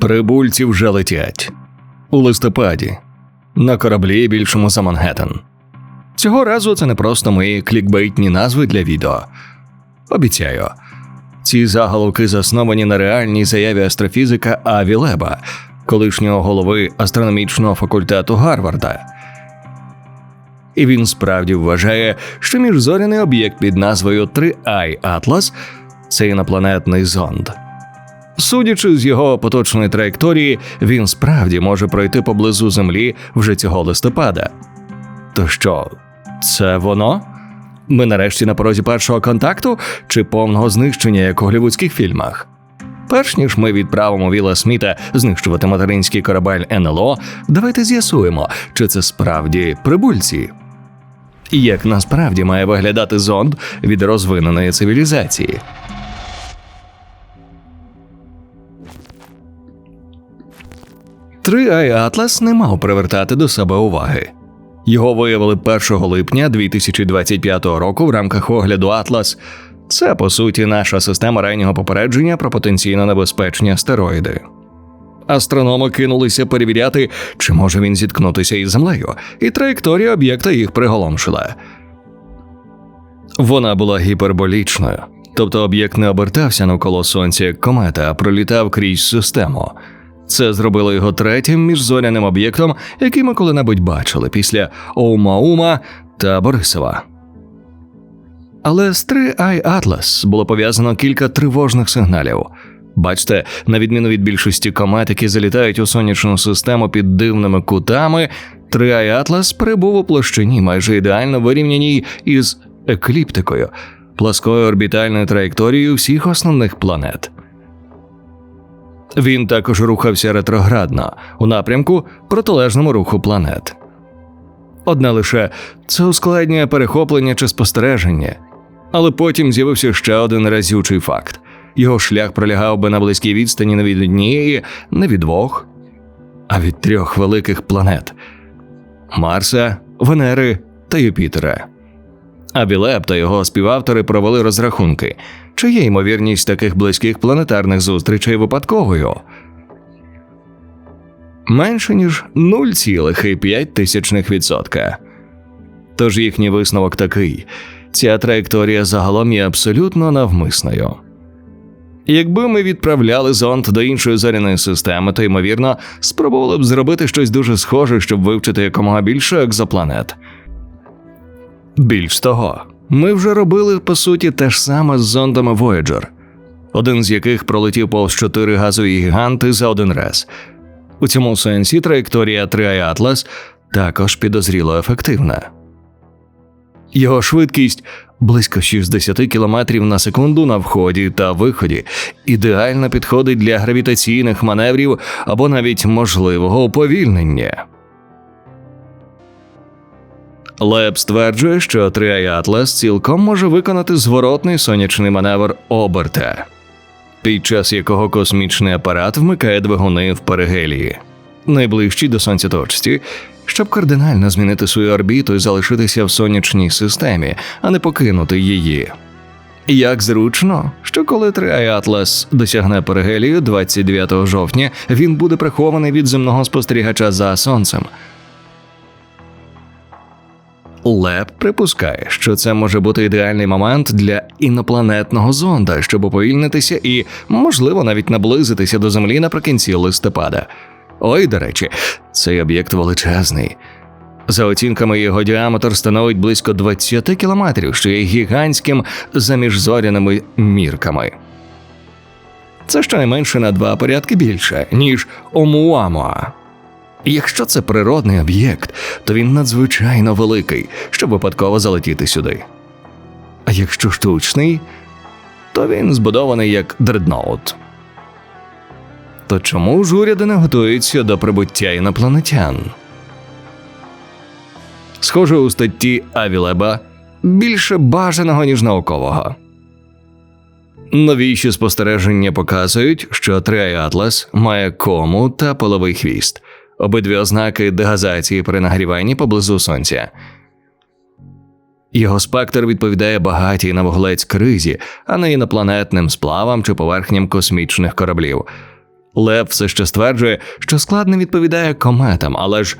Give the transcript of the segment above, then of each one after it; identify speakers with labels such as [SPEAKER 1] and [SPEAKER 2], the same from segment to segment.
[SPEAKER 1] Прибульці вже летять у листопаді на кораблі більшому за Манхеттен. Цього разу це не просто мої клікбейтні назви для відео. Обіцяю, ці заголовки засновані на реальній заяві астрофізика Аві Леба, колишнього голови астрономічного факультету Гарварда. І він справді вважає, що міжзоряний об'єкт під назвою 3i Atlas – це інопланетний зонд. Судячи з його поточної траєкторії, він справді може пройти поблизу Землі вже цього листопада. То що, це воно? Ми нарешті на порозі першого контакту чи повного знищення, як у голівудських фільмах. Перш ніж ми відправимо Віла Сміта знищувати материнський корабель НЛО, давайте з'ясуємо, чи це справді прибульці. І як насправді має виглядати зонд від розвиненої цивілізації. Три Ай Атлас не мав привертати до себе уваги. Його виявили 1 липня 2025 року в рамках огляду Атлас. Це по суті наша система раннього попередження про потенційно небезпечні астероїди. Астрономи кинулися перевіряти, чи може він зіткнутися із землею, і траєкторія об'єкта їх приголомшила. Вона була гіперболічною, тобто об'єкт не обертався навколо сонця як комета, а пролітав крізь систему. Це зробило його третім міжзоряним об'єктом, який ми коли-небудь бачили після Оумаума та Борисова. Але з 3i Atlas було пов'язано кілька тривожних сигналів. Бачите, на відміну від більшості комет, які залітають у сонячну систему під дивними кутами, 3i Atlas прибув у площині, майже ідеально вирівняній із екліптикою, пласкою орбітальною траєкторією всіх основних планет. Він також рухався ретроградно у напрямку протилежному руху планет. Одне лише це ускладнює перехоплення чи спостереження, але потім з'явився ще один разючий факт: його шлях пролягав би на близькій відстані не від однієї, не від двох, а від трьох великих планет Марса, Венери та Юпітера. А Білеб та його співавтори провели розрахунки, чи є ймовірність таких близьких планетарних зустрічей випадковою. Менше ніж 0,5%. Тож їхній висновок такий: ця траєкторія загалом є абсолютно навмисною. Якби ми відправляли зонд до іншої зоряної системи, то ймовірно спробували б зробити щось дуже схоже, щоб вивчити якомога більше екзопланет. Більш того, ми вже робили по суті те ж саме з зондами Voyager, один з яких пролетів повз чотири газові гіганти за один раз. У цьому сенсі траєкторія 3i Atlas також підозріло ефективна. Його швидкість близько 60 км на секунду на вході та виході, ідеально підходить для гравітаційних маневрів або навіть можливого уповільнення. Леб стверджує, що 3i Atlas цілком може виконати зворотний сонячний маневр оберта, під час якого космічний апарат вмикає двигуни в перигелії, найближчій до сонця точці, щоб кардинально змінити свою орбіту і залишитися в сонячній системі, а не покинути її. Як зручно, що коли 3i досягне перигелію 29 жовтня, він буде прихований від земного спостерігача за сонцем. Леб припускає, що це може бути ідеальний момент для інопланетного зонда, щоб уповільнитися і, можливо, навіть наблизитися до Землі наприкінці листопада. Ой, до речі, цей об'єкт величезний. За оцінками його діаметр становить близько 20 кілометрів, що є гігантським за міжзоряними мірками. Це щонайменше на два порядки більше, ніж Омуамуа. Якщо це природний об'єкт, то він надзвичайно великий, щоб випадково залетіти сюди. А якщо штучний, то він збудований як дредноут. То чому ж уряди не готуються до прибуття інопланетян? Схоже, у статті Авілеба більше бажаного, ніж наукового. Новіші спостереження показують, що Трей Атлас має кому та половий хвіст, обидві ознаки дегазації при нагріванні поблизу сонця. Його спектр відповідає багатій на вуглець кризі, а не інопланетним сплавам чи поверхням космічних кораблів. Лев все ще стверджує, що склад не відповідає кометам, але ж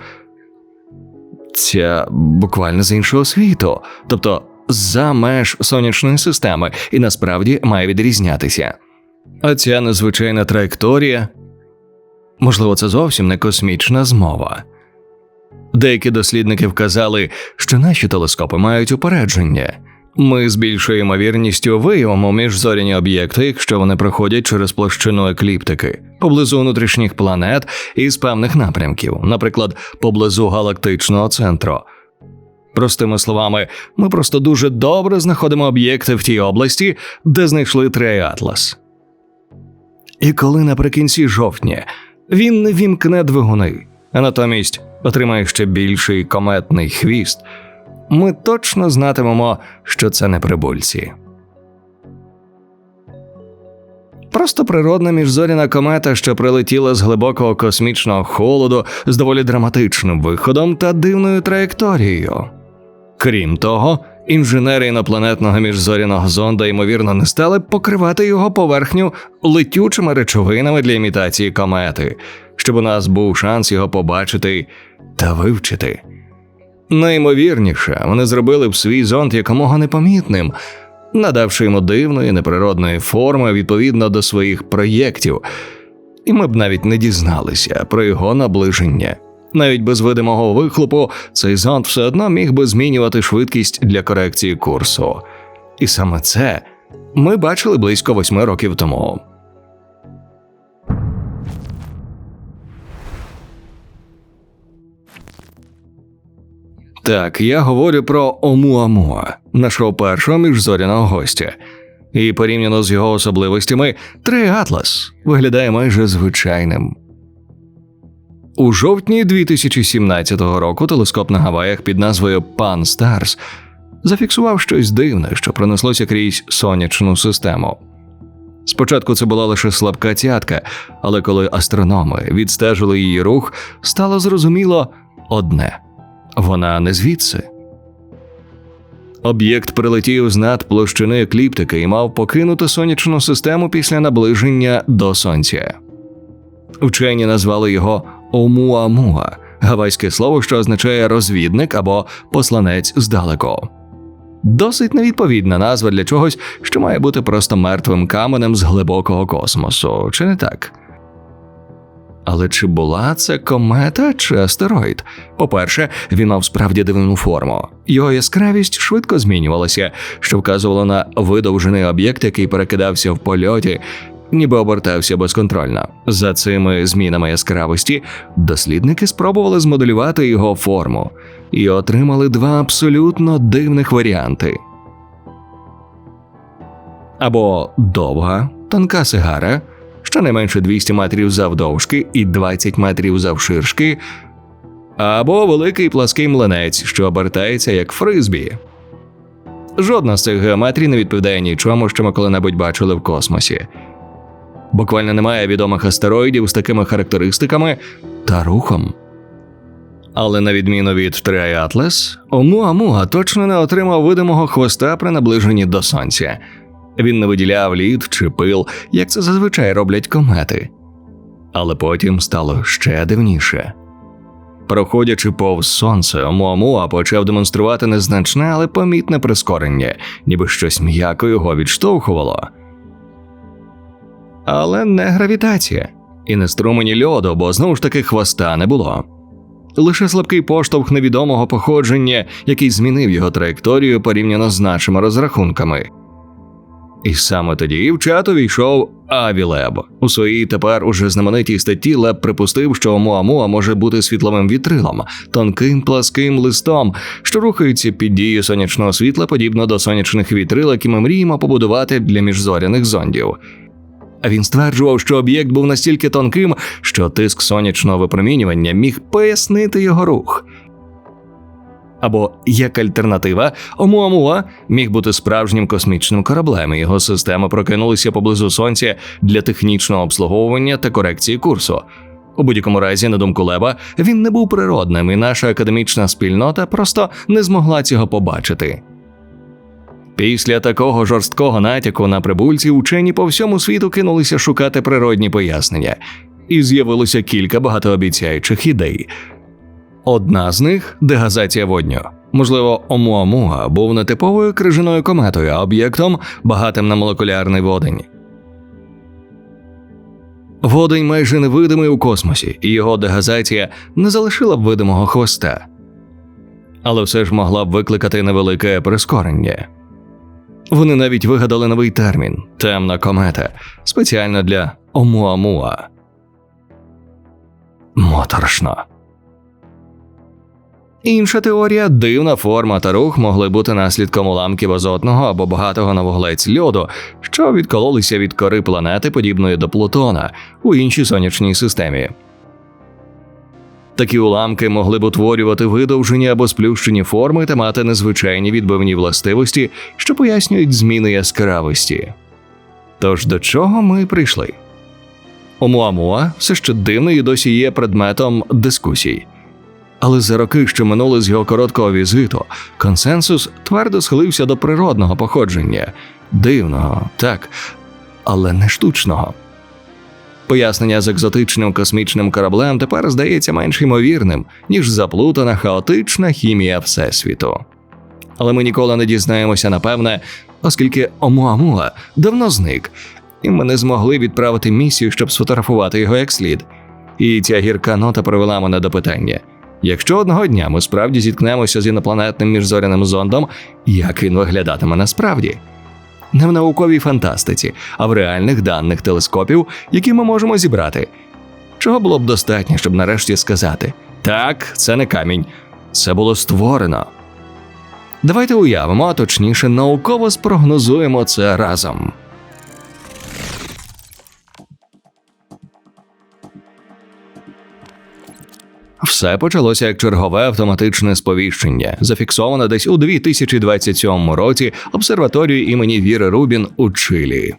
[SPEAKER 1] ця буквально з іншого світу, тобто за меж сонячної системи, і насправді має відрізнятися. А ця незвичайна траєкторія, можливо, це зовсім не космічна змова. Деякі дослідники вказали, що наші телескопи мають упередження. Ми з більшою ймовірністю виявимо міжзоряні об'єкти, якщо вони проходять через площину екліптики, поблизу внутрішніх планет і з певних напрямків, наприклад, поблизу галактичного центру. Простими словами, ми просто дуже добре знаходимо об'єкти в тій області, де знайшли Триатлас. І коли наприкінці жовтня він не вімкне двигуни, а натомість отримає ще більший кометний хвіст, ми точно знатимемо, що це не прибульці. Просто природна міжзоряна комета, що прилетіла з глибокого космічного холоду з доволі драматичним виходом та дивною траєкторією. Крім того, інженери інопланетного міжзоряного зонда ймовірно не стали покривати його поверхню летючими речовинами для імітації комети, щоб у нас був шанс його побачити та вивчити. Найімовірніше, вони зробили б свій зонд якомога непомітним, надавши йому дивної неприродної форми відповідно до своїх проєктів, і ми б навіть не дізналися про його наближення. Навіть без видимого вихлопу цей зонд все одно міг би змінювати швидкість для корекції курсу. І саме це ми бачили близько восьми років тому. Так, я говорю про Омуамуа, нашого першого міжзоряного гостя. І порівняно з його особливостями, Триатлас виглядає майже звичайним. У жовтні 2017 року телескоп на Гаваях під назвою Pan Stars зафіксував щось дивне, що пронеслося крізь сонячну систему. Спочатку це була лише слабка цятка, але коли астрономи відстежили її рух, стало зрозуміло одне вона не звідси. Об'єкт прилетів з над площини екліптики і мав покинути сонячну систему після наближення до сонця. Вчені назвали його Омуамуа, гавайське слово, що означає розвідник або посланець здалеку. Досить невідповідна назва для чогось, що має бути просто мертвим каменем з глибокого космосу, чи не так? Але чи була це комета чи астероїд? По-перше, він мав справді дивну форму. Його яскравість швидко змінювалася, що вказувало на видовжений об'єкт, який перекидався в польоті, ніби обертався безконтрольно. За цими змінами яскравості дослідники спробували змоделювати його форму і отримали два абсолютно дивних варіанти. Або довга, тонка сигара, щонайменше 200 метрів завдовжки і 20 метрів завширшки, або великий плаский млинець, що обертається як фризбі. Жодна з цих геометрій не відповідає нічому, що ми коли-небудь бачили в космосі. Буквально немає відомих астероїдів з такими характеристиками та рухом. Але на відміну від Триатлес, Омуамуа точно не отримав видимого хвоста при наближенні до сонця. Він не виділяв лід чи пил, як це зазвичай роблять комети. Але потім стало ще дивніше. Проходячи повз сонце, Омуамуа почав демонструвати незначне, але помітне прискорення, ніби щось м'яко його відштовхувало. Але не гравітація, і не струмені льоду, бо знову ж таки хвоста не було. Лише слабкий поштовх невідомого походження, який змінив його траєкторію порівняно з нашими розрахунками. І саме тоді в чат увійшов Аві Леб. У своїй тепер уже знаменитій статті Леб припустив, що Муамуа може бути світловим вітрилом, тонким пласким листом, що рухається під дією сонячного світла, подібно до сонячних вітрил, які ми мріємо побудувати для міжзоряних зондів. Він стверджував, що об'єкт був настільки тонким, що тиск сонячного випромінювання міг пояснити його рух. Або як альтернатива, Омуамуа міг бути справжнім космічним кораблем. і Його системи прокинулися поблизу сонця для технічного обслуговування та корекції курсу. У будь-якому разі, на думку Леба, він не був природним, і наша академічна спільнота просто не змогла цього побачити. Після такого жорсткого натяку на прибульців учені по всьому світу кинулися шукати природні пояснення, і з'явилося кілька багатообіцяючих ідей. Одна з них дегазація водню. Можливо, Омуамуа був не типовою крижаною кометою, а об'єктом, багатим на молекулярний водень. Водень майже невидимий у космосі, і його дегазація не залишила б видимого хвоста, але все ж могла б викликати невелике прискорення. Вони навіть вигадали новий термін темна комета спеціально для Омуамуа. Моторошно. Інша теорія дивна форма та рух могли бути наслідком уламків азотного або багатого на вуглець льоду, що відкололися від кори планети, подібної до Плутона, у іншій сонячній системі. Такі уламки могли б утворювати видовжені або сплющені форми та мати незвичайні відбивні властивості, що пояснюють зміни яскравості. Тож до чого ми прийшли? Омуамуа все ще дивний і досі є предметом дискусій. Але за роки, що минули з його короткого візиту, консенсус твердо схилився до природного походження, дивного, так, але не штучного. Пояснення з екзотичним космічним кораблем тепер здається менш ймовірним, ніж заплутана хаотична хімія Всесвіту. Але ми ніколи не дізнаємося напевне, оскільки Омуамуа давно зник, і ми не змогли відправити місію, щоб сфотографувати його як слід. І ця гірка нота привела мене до питання. Якщо одного дня ми справді зіткнемося з інопланетним міжзоряним зондом, як він виглядатиме насправді? Не в науковій фантастиці, а в реальних даних телескопів, які ми можемо зібрати. Чого було б достатньо, щоб нарешті сказати: так, це не камінь, це було створено. Давайте уявимо, а точніше, науково спрогнозуємо це разом. Все почалося як чергове автоматичне сповіщення, зафіксоване десь у 2027 році обсерваторією імені Віри Рубін у Чилі.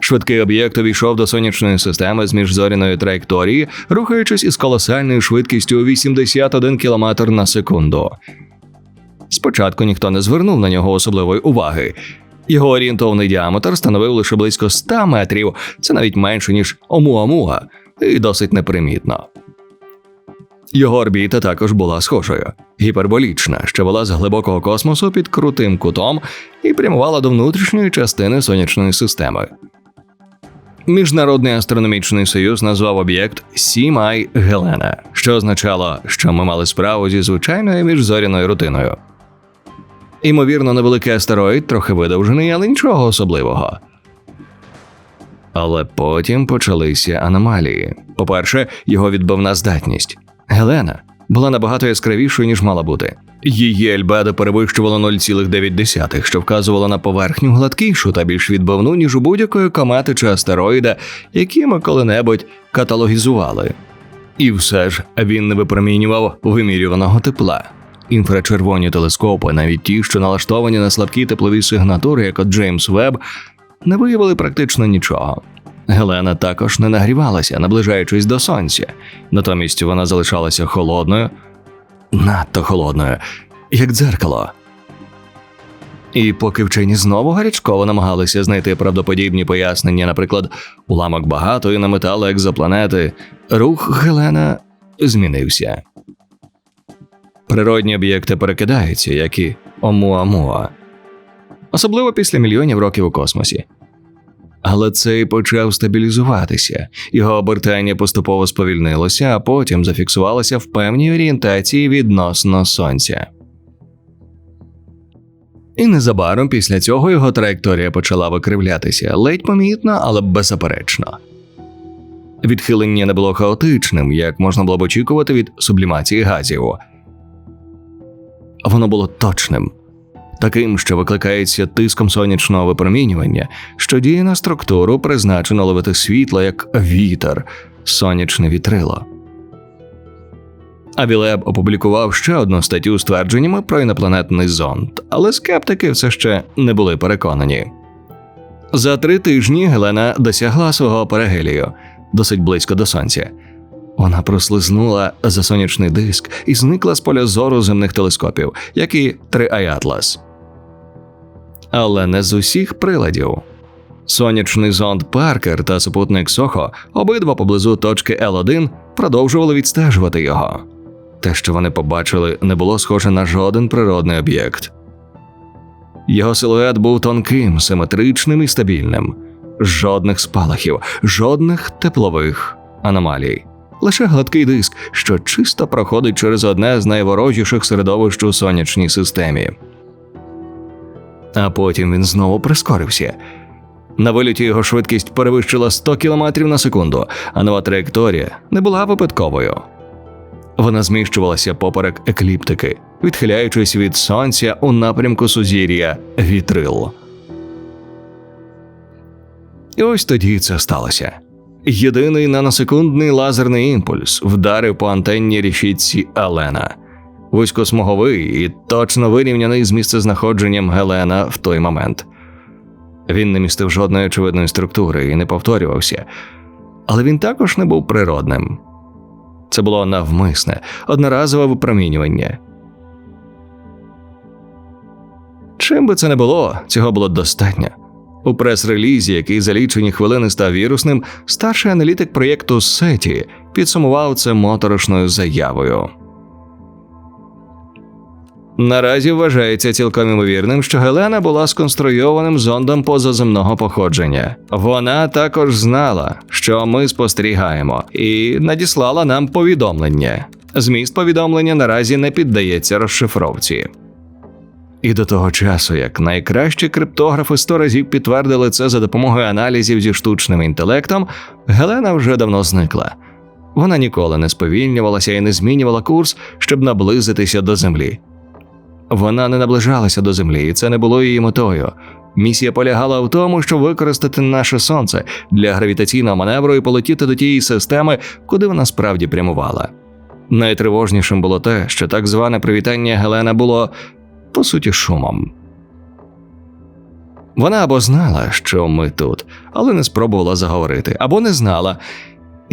[SPEAKER 1] Швидкий об'єкт увійшов до сонячної системи з міжзоряної траєкторії, рухаючись із колосальною швидкістю 81 км на секунду. Спочатку ніхто не звернув на нього особливої уваги. Його орієнтовний діаметр становив лише близько 100 метрів, це навіть менше ніж Омуамуа, і досить непримітно. Його орбіта також була схожою, гіперболічна, що вела з глибокого космосу під крутим кутом і прямувала до внутрішньої частини сонячної системи. Міжнародний астрономічний союз назвав об'єкт Сімай Гелена, що означало, що ми мали справу зі звичайною міжзоряною рутиною. Імовірно, невеликий астероїд, трохи видовжений, але нічого особливого. Але потім почалися аномалії. По-перше, його відбивна здатність. Гелена була набагато яскравішою, ніж мала бути. Її альбедо перевищувало 0,9, що вказувало на поверхню гладкішу та більш відбивну, ніж у будь-якої комети чи астероїда, які ми коли-небудь каталогізували. І все ж він не випромінював вимірюваного тепла. Інфрачервоні телескопи, навіть ті, що налаштовані на слабкі теплові сигнатури, як от Джеймс Веб, не виявили практично нічого. Гелена також не нагрівалася, наближаючись до сонця, натомість вона залишалася холодною, надто холодною, як дзеркало. І поки вчені знову гарячково намагалися знайти правдоподібні пояснення, наприклад, уламок багатої на металу екзопланети, рух Гелена змінився. Природні об'єкти перекидаються, як і Омуамуа, особливо після мільйонів років у космосі. Але цей почав стабілізуватися, його обертання поступово сповільнилося, а потім зафіксувалося в певній орієнтації відносно сонця. І незабаром після цього його траєкторія почала викривлятися ледь помітно, але беззаперечно. Відхилення не було хаотичним, як можна було б очікувати від сублімації газів. Воно було точним, таким, що викликається тиском сонячного випромінювання, що діє на структуру, призначено ловити світло як вітер, сонячне вітрило. Авілеб опублікував ще одну статтю з твердженнями про інопланетний зонд, але скептики все ще не були переконані. За три тижні Гелена досягла свого перигелію досить близько до сонця. Вона прослизнула за сонячний диск і зникла з поля зору земних телескопів, як і Триаyaтлас. Але не з усіх приладів. Сонячний зонд Паркер та супутник Сохо, обидва поблизу точки Л1, продовжували відстежувати його. Те, що вони побачили, не було схоже на жоден природний об'єкт. Його силует був тонким, симетричним і стабільним. Жодних спалахів, жодних теплових аномалій. Лише гладкий диск, що чисто проходить через одне з найворожіших середовищ у сонячній системі. А потім він знову прискорився. На виліті його швидкість перевищила 100 км на секунду, а нова траєкторія не була випадковою. Вона зміщувалася поперек екліптики, відхиляючись від сонця у напрямку сузір'я вітрил. І ось тоді це сталося. Єдиний наносекундний лазерний імпульс вдарив по антенній рішітці Елена. Вузькосмуговий і точно вирівняний з місцезнаходженням Гелена в той момент. Він не містив жодної очевидної структури і не повторювався, але він також не був природним. Це було навмисне, одноразове випромінювання. Чим би це не було, цього було достатньо. У прес-релізі, який за лічені хвилини став вірусним, старший аналітик проєкту Сеті підсумував це моторошною заявою. Наразі вважається цілком імовірним, що Гелена була сконструйованим зондом позаземного походження. Вона також знала, що ми спостерігаємо, і надіслала нам повідомлення. Зміст повідомлення наразі не піддається розшифровці. І до того часу, як найкращі криптографи сто разів підтвердили це за допомогою аналізів зі штучним інтелектом, Гелена вже давно зникла. Вона ніколи не сповільнювалася і не змінювала курс, щоб наблизитися до землі. Вона не наближалася до землі, і це не було її метою. Місія полягала в тому, щоб використати наше сонце для гравітаційного маневру і полетіти до тієї системи, куди вона справді прямувала. Найтривожнішим було те, що так зване привітання Гелена було по суті шумом. Вона або знала, що ми тут, але не спробувала заговорити, або не знала.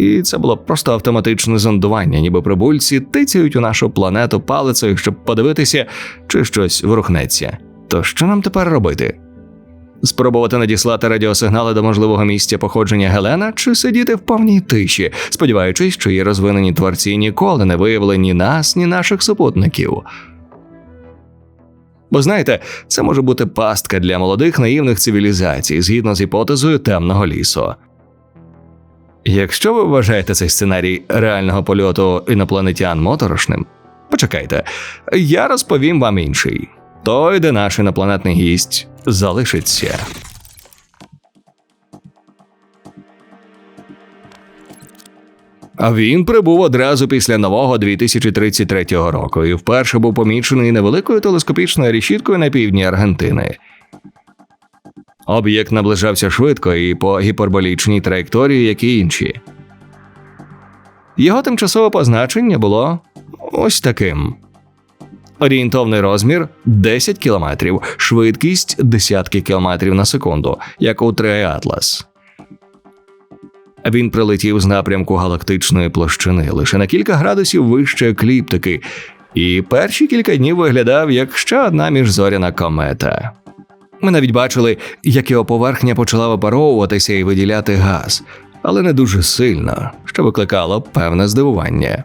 [SPEAKER 1] І це було просто автоматичне зондування, ніби прибульці тицяють у нашу планету палицею, щоб подивитися, чи щось ворухнеться. То що нам тепер робити? Спробувати надіслати радіосигнали до можливого місця походження Гелена чи сидіти в повній тиші, сподіваючись, що її розвинені творці ніколи не виявили ні нас, ні наших супутників. Бо знаєте, це може бути пастка для молодих наївних цивілізацій згідно з гіпотезою темного лісу. Якщо ви вважаєте цей сценарій реального польоту інопланетян моторошним, почекайте, я розповім вам інший. Той, де наш інопланетний гість залишиться. А він прибув одразу після нового 2033 року і вперше був помічений невеликою телескопічною решіткою на півдні Аргентини. Об'єкт наближався швидко і по гіперболічній траєкторії, як і інші. Його тимчасове позначення було ось таким: орієнтовний розмір 10 кілометрів, швидкість десятки кілометрів на секунду, як у Триатлас. Він прилетів з напрямку галактичної площини лише на кілька градусів вище екліптики, і перші кілька днів виглядав як ще одна міжзоряна комета. Ми навіть бачили, як його поверхня почала випаровуватися і виділяти газ, але не дуже сильно, що викликало певне здивування.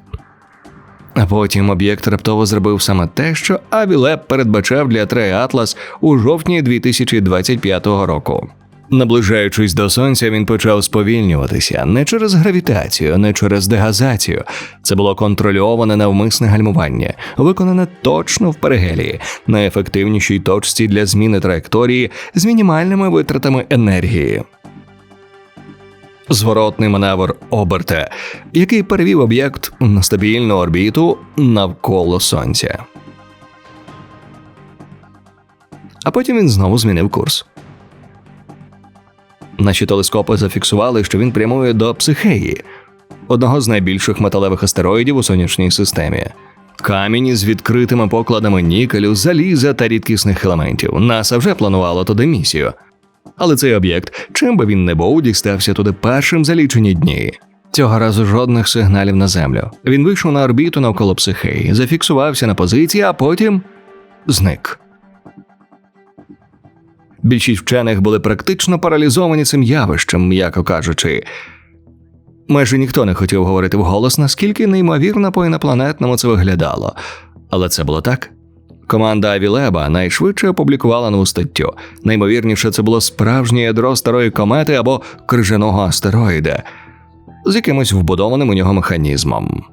[SPEAKER 1] А потім об'єкт раптово зробив саме те, що Авілеп передбачав для Трей Атлас у жовтні 2025 року. Наближаючись до сонця, він почав сповільнюватися не через гравітацію, не через дегазацію. Це було контрольоване навмисне гальмування, виконане точно в перигелії, найефективнішій точці для зміни траєкторії з мінімальними витратами енергії. Зворотний маневр оберта, який перевів об'єкт на стабільну орбіту навколо сонця. А потім він знову змінив курс. Наші телескопи зафіксували, що він прямує до психеї, одного з найбільших металевих астероїдів у сонячній системі. Камінь із відкритими покладами нікелю, заліза та рідкісних елементів. НАСА вже планувало туди місію. Але цей об'єкт, чим би він не був, дістався туди першим за лічені дні. Цього разу жодних сигналів на землю. Він вийшов на орбіту навколо психеї, зафіксувався на позиції, а потім зник. Більшість вчених були практично паралізовані цим явищем, м'яко кажучи. Майже ніхто не хотів говорити вголос, наскільки неймовірно по інопланетному це виглядало. Але це було так. Команда Авілеба найшвидше опублікувала нову статтю. Наймовірніше, це було справжнє ядро старої комети або крижаного астероїда з якимось вбудованим у нього механізмом.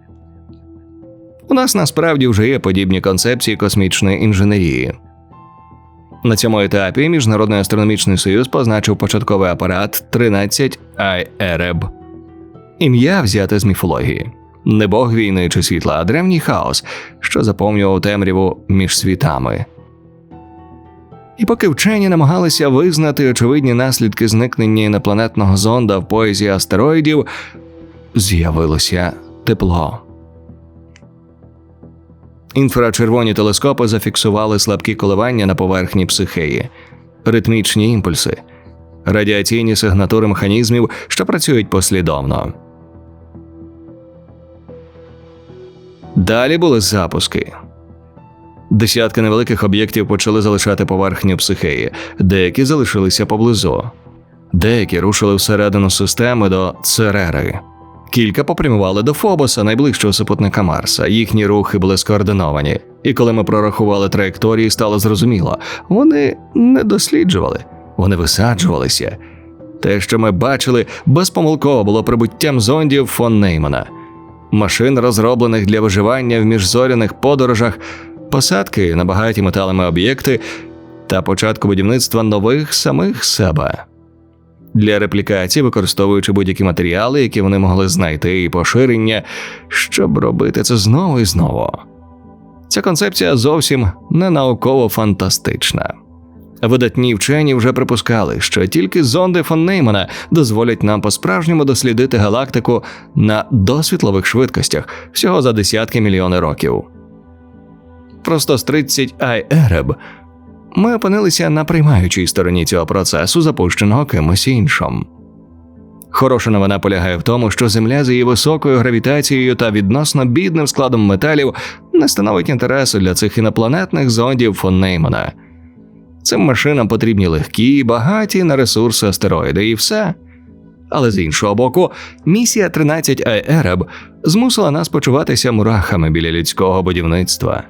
[SPEAKER 1] У нас насправді вже є подібні концепції космічної інженерії. На цьому етапі Міжнародний астрономічний союз позначив початковий апарат 13 IREB. Ім'я взяте з міфології не бог війни чи світла, а древній хаос, що заповнював темряву між світами. І поки вчені намагалися визнати очевидні наслідки зникнення інопланетного зонда в поязі астероїдів, з'явилося тепло. Інфрачервоні телескопи зафіксували слабкі коливання на поверхні психеї, ритмічні імпульси, радіаційні сигнатури механізмів, що працюють послідовно. Далі були запуски. Десятки невеликих об'єктів почали залишати поверхню психеї, деякі залишилися поблизу, деякі рушили всередину системи до Церери. Кілька попрямували до Фобоса, найближчого супутника Марса. Їхні рухи були скоординовані. І коли ми прорахували траєкторії, стало зрозуміло, вони не досліджували, вони висаджувалися. Те, що ми бачили, безпомилково було прибуттям зондів фон Неймана, машин, розроблених для виживання в міжзоряних подорожах, посадки на багаті металами об'єкти та початку будівництва нових самих себе для реплікації, використовуючи будь-які матеріали, які вони могли знайти, і поширення, щоб робити це знову і знову. Ця концепція зовсім не науково фантастична. Видатні вчені вже припускали, що тільки зонди фон Неймана дозволять нам по-справжньому дослідити галактику на досвітлових швидкостях всього за десятки мільйони років. Просто з 30 I Arab ми опинилися на приймаючій стороні цього процесу, запущеного кимось іншим. Хороша новина полягає в тому, що Земля з її високою гравітацією та відносно бідним складом металів не становить інтересу для цих інопланетних зондів фон Неймана. Цим машинам потрібні легкі, багаті на ресурси астероїди і все. Але з іншого боку, місія 13 Айереб змусила нас почуватися мурахами біля людського будівництва.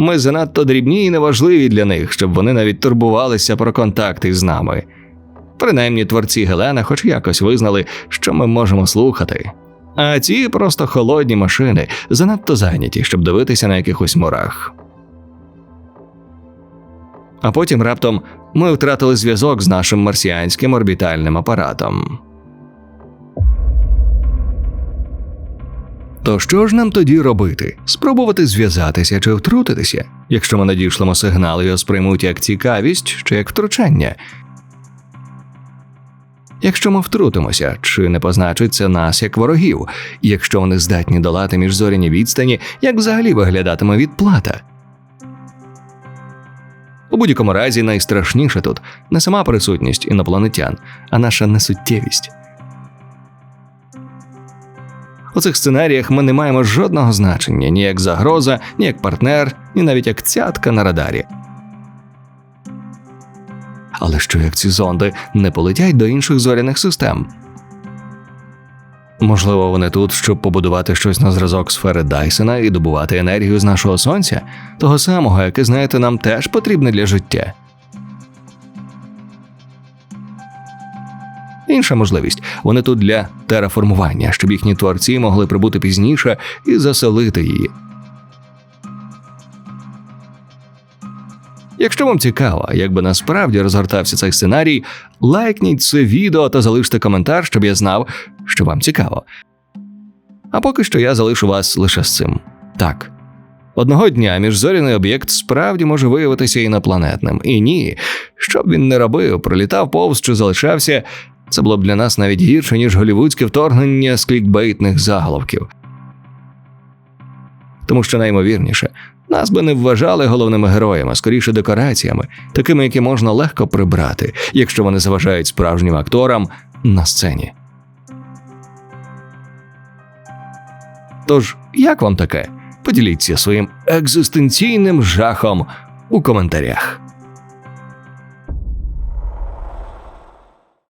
[SPEAKER 1] Ми занадто дрібні і неважливі для них, щоб вони навіть турбувалися про контакти з нами. Принаймні творці Гелена, хоч якось визнали, що ми можемо слухати. А ці просто холодні машини занадто зайняті, щоб дивитися на якихось мурах. А потім раптом ми втратили зв'язок з нашим марсіанським орбітальним апаратом. То що ж нам тоді робити? Спробувати зв'язатися чи втрутитися, якщо ми надішлемо сигнал, його сприймуть як цікавість чи як втручання? Якщо ми втрутимося, чи не позначить це нас як ворогів, якщо вони здатні долати міжзоряні відстані, як взагалі виглядатиме відплата? У будь-якому разі найстрашніше тут не сама присутність інопланетян, а наша несуттєвість. У цих сценаріях ми не маємо жодного значення ні як загроза, ні як партнер, ні навіть як цятка на радарі. Але що як ці зонди не полетять до інших зоряних систем? Можливо, вони тут, щоб побудувати щось на зразок сфери Дайсона і добувати енергію з нашого сонця, того самого, яке, знаєте, нам теж потрібне для життя. Інша можливість вони тут для тераформування, щоб їхні творці могли прибути пізніше і заселити її. Якщо вам цікаво, як би насправді розгортався цей сценарій, лайкніть це відео та залиште коментар, щоб я знав, що вам цікаво. А поки що я залишу вас лише з цим. Так. Одного дня міжзоряний об'єкт справді може виявитися інопланетним. І ні, що б він не робив, пролітав повз чи залишався, це було б для нас навіть гірше, ніж голівудське вторгнення з клікбейтних заголовків. Тому що наймовірніше, нас би не вважали головними героями, скоріше декораціями, такими, які можна легко прибрати, якщо вони заважають справжнім акторам на сцені. Тож, як вам таке? Поділіться своїм екзистенційним жахом у коментарях.